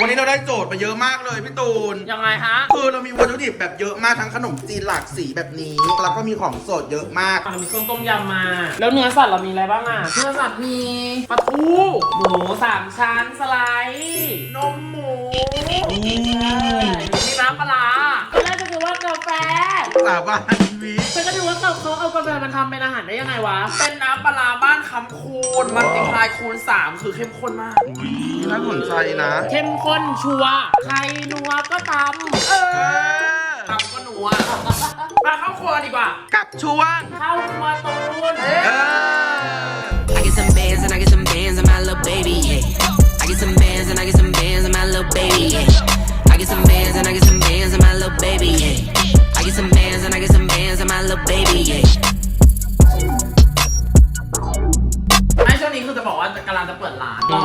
วันนี้เราได้โจทย์มาเยอะมากเลยพี่ตูน ยังไงฮะ คือเรามีวัตถุดิบแบบเยอะมากทั้งขนมจีนหลากสีแบบนี้ แล้วก็มีของสดเยอะมาก อะมีส้มต้มยำมา แล้วเนื้อสัตว์เรามีอะไรบ้างอะ เนื้อสัตว์มีปลาทูหมูสามชั้นสไลด์นมหมูมีน้ำปลาร้าตอนแรกจะคิดว่ากาแฟสาบานชี วิต ฉันก็ดูว่าเขาเขาเอากาแฟมาทำเป็นอาหารได้ยังไงวะ เป็นน้ำปลาร้าบ้านคำคูณมันติพายคูณ 3 คือเข้มข้นมาก อุ๊ยน่าสนใจนะเข้มข้นชัวร์ใครนัวก็ตำเออทำก็หนัวมาเข้าครัวดีกว่า กับช่วง เข้าครัว baby, yeah. ไม่ช่วงนี้คือจะบอกว่ากำลังจะเปิดร้าน อ๋อ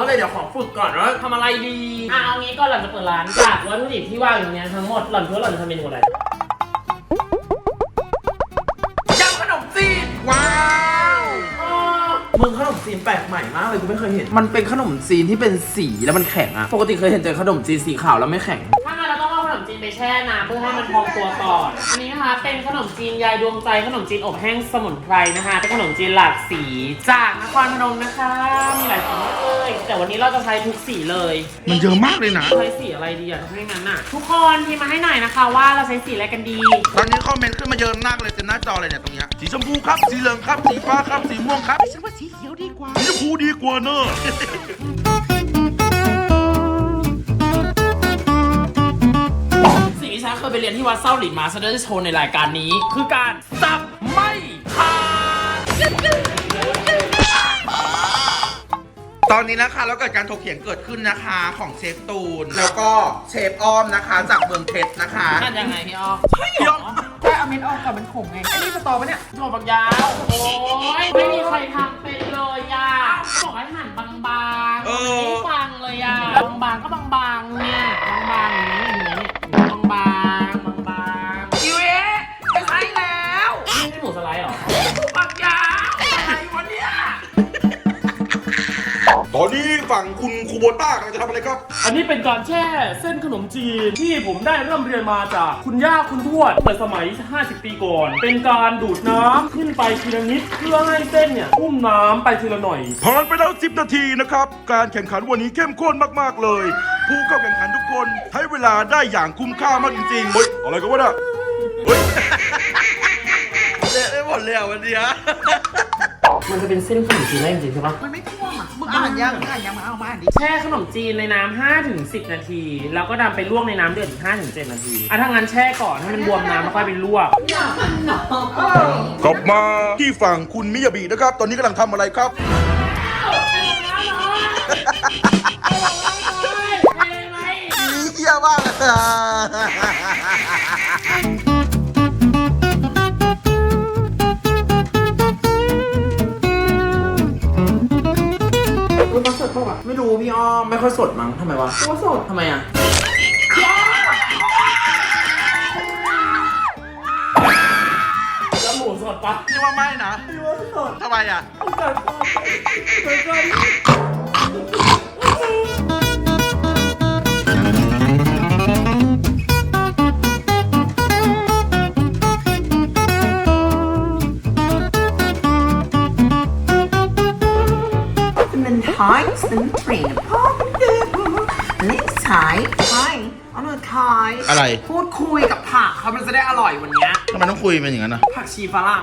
ก็เลยเดี๋ยวขอฝึกก่อนว่าทำอะไรดี อะเอางี้ก่อนหลังจะเปิดร้านจากวัตถุดิบที่วางอยู่เนี้ยทั้งหมดหล่อนคิดว่าหล่อนจะทำเมนูอะไรยำขนมจีนว้าวมึงขนมจีนแปลกใหม่มากเลยกูไม่เคยเห็น มันเป็นขนมจีนที่เป็นสีแล้วมันแข็งอะปกติเคยเห็นแต่ขนมจีนสีขาวแล้วไม่แข็ง จีนไปแช่น้ำเพื่อให้มันพองตัวก่อน อันนี้นะคะเป็นขนมจีนยายดวงใจขนมจีนอบแห้งสมุนไพรนะคะเป็นขนมจีนหลากสีจากนครพนมนะคะมีหลายสีมากเลยแต่วันนี้เราจะใช้ทุกสีเลย มันเยอะมากเลยนะ ใช้สีอะไรดีอะถ้าไม่งั้นน่ะทุกคนพิมพ์มาให้หน่อยนะคะ ว่าเราใช้สีอะไรกันดี ตอนนี้คอมเมนต์ขึ้นมาเยอะมากเลยเต็มหน้าจอเลยเนี่ยตรงเนี้ยสีชมพูครับ สีเหลืองครับ สีฟ้าครับ สีม่วงครับฉันว่าสีเขียวดีกว่าสีชมพูดีกว่าเนอะ ฉันเคยไปเรียนที่วัดเซาหลินมาฉันได้โชว์ในรายการนี้ คือการสับไม่ขาดตอนนี้นะคะแล้วเกิดการถกเถียงเกิดขึ้นนะคะของเชฟตูน แล้วก็เชฟอ้อมนะคะจากเมืองเพชรนะคะกันยังไงพี่อ้อยอมแค่เอาเม็ดออกกับมันขมไงไอ้นี่สตอปะเนี่ยถั่วฝักยาว โอ้ยไม่มีใครทำเป็นเลยอะบอกให้หั่นบาง ตอนนี้ฝั่งคุณคูโบต้ากำลังจะทำอะไรครับ อันนี้เป็นการแช่เส้นขนมจีนที่ผมได้ร่ำเรียนมาจากคุณย่าคุณทวดเมื่อสมัย 50 ปีก่อน เป็นการดูดน้ำขึ้นไปทีละนิดเพื่อให้เส้นเนี่ยอุ้มน้ำไปทีละหน่อย ผ่านไปแล้ว 10 นาทีนะครับ การแข่งขันวันนี้เข้มข้นมาก ๆ เลย ผู้เข้าแข่งขันทุกคนใช้เวลาได้อย่างคุ้มค่ามากจริงๆเฮ้ยอะไรกันวะเนี่ยเฮ้ย เละไปหมดเลยอะวันเนี้ยมันจะเป็นเส้นขนมจีนได้จริงๆใช่ปะมันไม่ท่วมอะมึงอ่านยังมึงอ่านยังมาเอามาอ่านดิแช่ขนมจีนในน้ำ5ถึง10 นาที แล้วก็นำไปลวกในน้ำเดือดอีก5ถึง7นาทีอะถ้างั้นแช่ก่อนให้มันบวมน้ำแล้วค่อยไปลวก กลับมาที่ฝั่งคุณมิยาบินะครับ ตอนนี้กำลังทำอะไรครับเยี่ยมากเลย รู้พี่อ้อมไม่ค่อยสดมั้งทำไมวะว่าสดทำไมอะแล้วหมูสดปะนี่ว่าไม่นะนี่ว่าสดทำไมอะ Men อะไรพูดคุยกับผักเขามันจะได้อร่อยวันเนี้ยทำไมต้องคุยเป็นอย่างนั้นนะผักชีฝรั่ง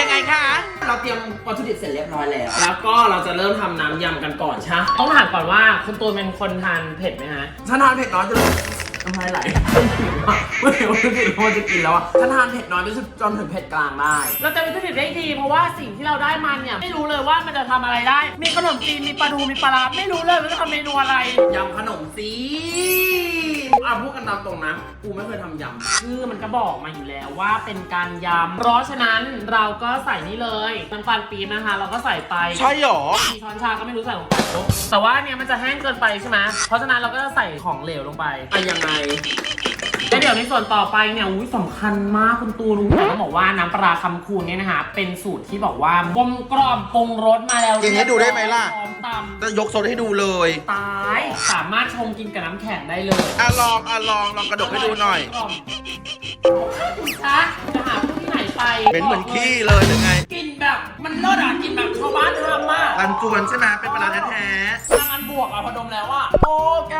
ยังไงคะ เราเตรียมวัตถุดิบเสร็จเรียบร้อยแล้ว แล้วก็เราจะเริ่มทำน้ำยำกันก่อนใช่ไหมต้องถามก่อนว่าคุณตูนเป็นคนทานเผ็ดไหมฮะฉันทานเผ็ดน้อยจน น้ำลายไหลหิวอะไม่เห็นว่าจะกินพอจะกินแล้วอะฉันทานเผ็ดน้อยไปจนจนถึงเผ็ดกลางได้ เราจะเป็นวัตถุดิบได้ดี เพราะว่าสิ่งที่เราได้มาเนี่ยไม่รู้เลยว่ามันจะทำอะไรได้ มีขนมจีนมีปลาทูมีปลาร้าไม่รู้เลยว่าจะทำเมนูอะไร ยำขนมจีน อะพูดกันตามตรงนะ กูไม่เคยทำยำ ชื่อมันก็บอกมาอยู่แล้วว่าเป็นการยำ เพราะฉะนั้นเราก็ใส่นี่เลยน้ำตาลปี๊บนะคะ เราก็ใส่ไปใช่หรอกี่ช้อนชาก็ไม่รู้ใส่ลงไปแต่ว่าเนี่ยมันจะแห้งเกินไปใช่ไหมเพราะฉะนั้นเราก็จะใส่ของเหลวลงไปอะยังไงแล้วเดี๋ยวในส่วนต่อไปเนี่ยอุ้ยสำคัญมากคุณตูรู้ไหมต้องบอกว่าน้ำปลาร้าคำคูณเนี่ยนะคะ เป็นสูตรที่บอกว่ากลมกล่อมปรุงรสมาแล้วอย่างนี้ดูได้ไหมล่ะ พร้อมตำ จะยกโซนให้ดูเลยตายสามารถชงกินกับน้ำแข็งได้เลยอะลองอะลองลองกระดกให้ดูหน่อยกล่อมคุณคะจะหาผู้ที่ไหนไปเป็นเหมือนขี้เลยหรือไงกินแบบมันเลิศอะกินแบบชาวบ้านทำอะรันจวนใช่ไหมเป็นปลาร้าแท้ทางอันบวกอะพอดมแล้วอะโอ้แก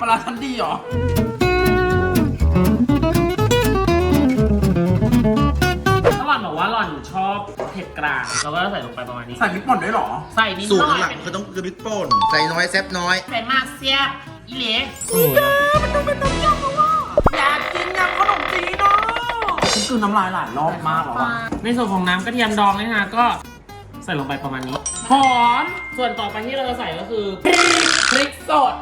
ปลาร้าชั้นดีเหรอ ว่าหล่อนชอบเผ็ดกลางเราก็ใส่ลงไปประมาณนี้ ใส่พริกป่นด้วยเหรอ ใส่นิดๆสูตหรน่อข้างหลังยคือต้องคือพริกป่นใส่น้อยแซ่บน้อยใส่มากเสียบอีเหล่อยากกินยำขนมจีนเนาะฉันกลืนน้ำลายหลายรอบมากแล้วอะในส่วนของน้ำกระเทียมดองนี่นะก็ใส่ลงไปประมาณนี้ หอม ส่วนต่อไปที่เราจะใส่ก็คือพริกพริกสด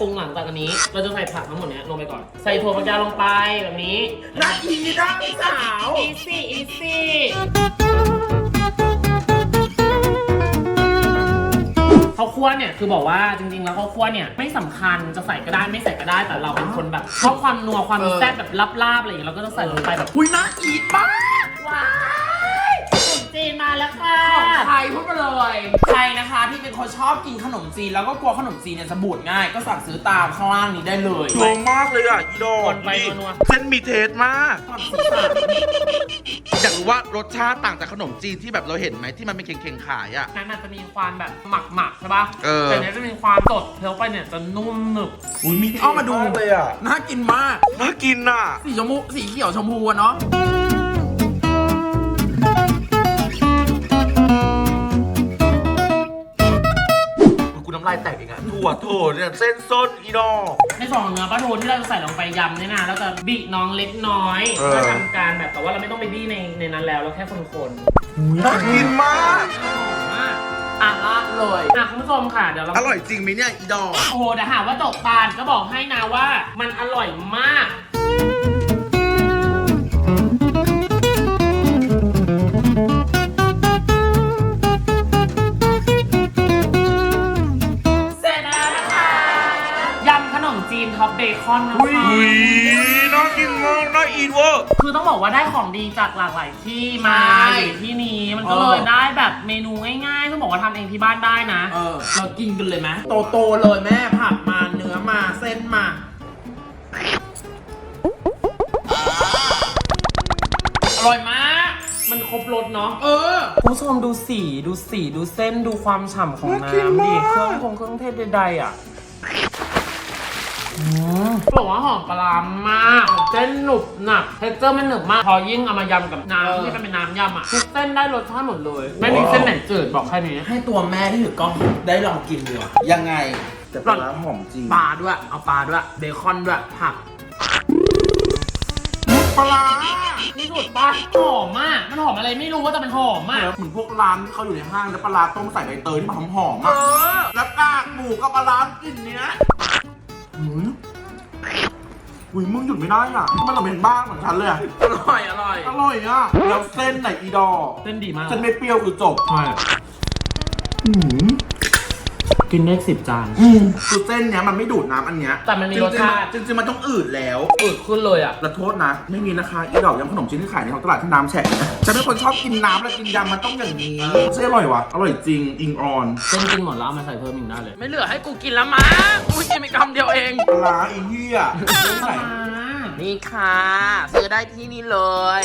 ป็นไรเดี๋ยวเราไปปรุงหลังจากอันนี้ เราจะใส่ผักทั้งหมดเนี้ยลงไปก่อน ใส่ถั่วฝักยาวลงไปแบบนี้นาอีนะพี่สาว อีซี่อีซี่ข้าวคั่วเนี่ยคือบอกว่าจริงๆแล้วข้าวคั่วเนี่ยไม่สำคัญจะใส่ก็ได้ไม่ใส่ก็ได้แต่เราเป็นคนแบบชอบความนัวความแซ่บแบบลาบๆอะไรอย่างเงี้ยเราก็จะใส่ลงไปแบบ อุ้ยน่าอีทมากว้ายขนม จีนมาแล้วค่ะใครพูดมาเลยใครนะคะที่เป็นคนชอบกินขนมจีน แล้วก็กลัวขนมจีนเนี่ยจะบูดง่าย ก็สั่งซื้อตามข้างล่างนี้ได้เลยโงมากเลยอะอีดอคกนไปนัว เส้นมีเทสมากทำศีรษะอยากรู้ว่ารสชาติต่างจากขนมจีนที่แบบเราเห็นไหมที่มันเป็นเข่งๆขายอะ นั้นอาจจะมีความแบบหมักหมักๆใช่ป่ะเออ แต่เนี้ยจะมีความสดเคี้ยวไปเนี่ยจะนุ่มหนึบอุ้ยมีเอามาดูเลยอะน่ากินมาก น่ากินอะ สีชมพูสีเขียวชมพูอะเนาะำลายแตกอีกอะถั่วโถเนี่ยเส้นส้นอีดอก ในส่วนของเนื้อปลาทูที่เราจะใส่ลงไปยำเนี่ยนะเราจะบีน้องเล็กน้อยเออ เพื่อทำการแบบแต่ว่าเราไม่ต้องไปบี้ในในนั้นแล้วเราแค่คนน่ากินมากๆมาก อะละเลยอะคุณผู้ชมค่ะเดี๋ยวเราอร่อยจริงไหมเนี่ยอีดอก โอ้โหเดี๋ยวหาว่าตกตาลก็บอกให้นะว่า มันอร่อยมาก อปเบคอนนะคะอุ้ยน่ากินมากน่าอีทเวอร์ คือต้องบอกว่าได้ของดีจากหลากหลายที่มาใช่อยู่ที่นี้มันก็เลยได้แบบเมนูง่ายๆต้องบอกว่าทำเองที่บ้านได้นะเออเรากินกันเลยไหมโตโตๆเลยแม่ผักมาเนื้อมาเส้นมา อร่อยมากมันครบรสเนาะ เออ คุณผู้ชมดูสีดูสีดูเส้นดูความฉ่ำของน่ากินน้ำดิมากเครื่องคงเครื่องเทศใดๆอะอืม บอกว่าหอมปลาร้ามากเส้นหนุบหนับเทคเจอร์มันหนึบมาก พอยิ่งเอามายำกับเออ น้ำที่มันเป็นน้ำยำอะทุกเส้นได้รสชาติหมดเลย ไม่มีเส้นไหนจืดบอกแค่นี้ ให้ตัวแม่ที่ถือกล้องได้ลองกินดีกว่ายังไง แต่ปลาร้าหอมจริงปลาด้วย เอาปลาด้วย เบคอนด้วยผักปลาที่สุดปะหอมมาก มันหอมอะไรไม่รู้ว่าแต่มันหอมมากเหมือนพวกร้านที่เขาอยู่ในห้างแล้วปลาร้าต้มใส่ใบเตยที่มันหอมๆอะแล้วกากหมูกับปลาร้ากลิ่นเนี้ย หืมอุ้ยมึงหยุดไม่ได้อะมันเหมือนบ้างเหมือนฉันเลยอะอร่อย อร่อย อร่อยอะแล้วเส้นไหนอีดอกเส้นดีมากเส้นไม่เปรี้ยวคือจบใช่หืมกินได้สิบจาน อืมคือเส้นเนี้ยมันไม่ดูดน้ำอันเนี้ยแต่มันมีรสชาติ จริงๆจริงๆมันต้องอืดแล้ว อืดขึ้นเลยอะขอโทษนะ ไม่มีนะคะอีดอกยำขนมจีนที่ขายในท้องตลาดที่น้ำแฉะนะฉันเป็นคนชอบกินน้ำและกินยำมันต้องอย่างนี้ใช่อร่อยวะอร่อยจริงอิงออน เส้นกินหมดแล้วเอามาใส่เพิ่มอีกได้เลย ไม่เหลือให้กูกินแล้วมั้ง กูกินไปคำเดียวเอง ปลาร้าอีเหี้ยไม่ใส่นี่ค่ะ ซื้อได้ที่นี่เลย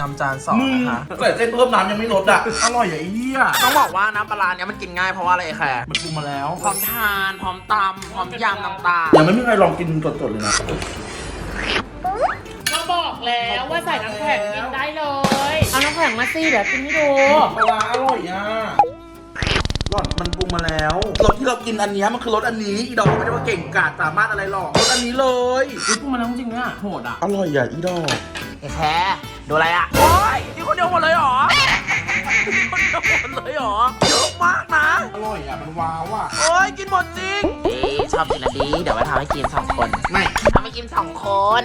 ยำจานสองนะคะ ใส่เส้นเพิ่มน้ำยังไม่ลดอะ อร่อยอย่างไอ้เหี้ยต้องบอกว่าน้ำปลาร้าเนี้ยมันกินง่ายเพราะว่าอะไรแคร์มันปรุงมาแล้ว พร้อมทาน พร้อมตำพร้อมยำต่างยังไม่มีใครลองกินสดๆเลยนะก็บอกแล้วว่าใส่น้ำแข็งกินได้เลย เอาน้ำแข็งมาสิเดี๋ยวกินให้ดูปลาร้าอร่อยอะ รสมันปรุงมาแล้วรสที่เรากินอันเนี้ยมันคือรสอันนี้อีดอกไม่ได้ว่าเก่งกาจสามารถอะไรหรอกรสอันนี้เลยอุ้ยพูดมาแล้วจริงๆเนี่ยโหดอะอร่อยอะอีดอกแค่ดูอะไรอะโอ้ยนี่คนเดียวหมดเลยเหรอคนเดียวหมดเลยเหรอเยอะมากนะอร่อยอะมันว้าวอะโอ้ยกินหมดจริงดีชอบกินอันนี้เดี๋ยวมาทำให้กินสองคนไม่ทำให้กินสองคน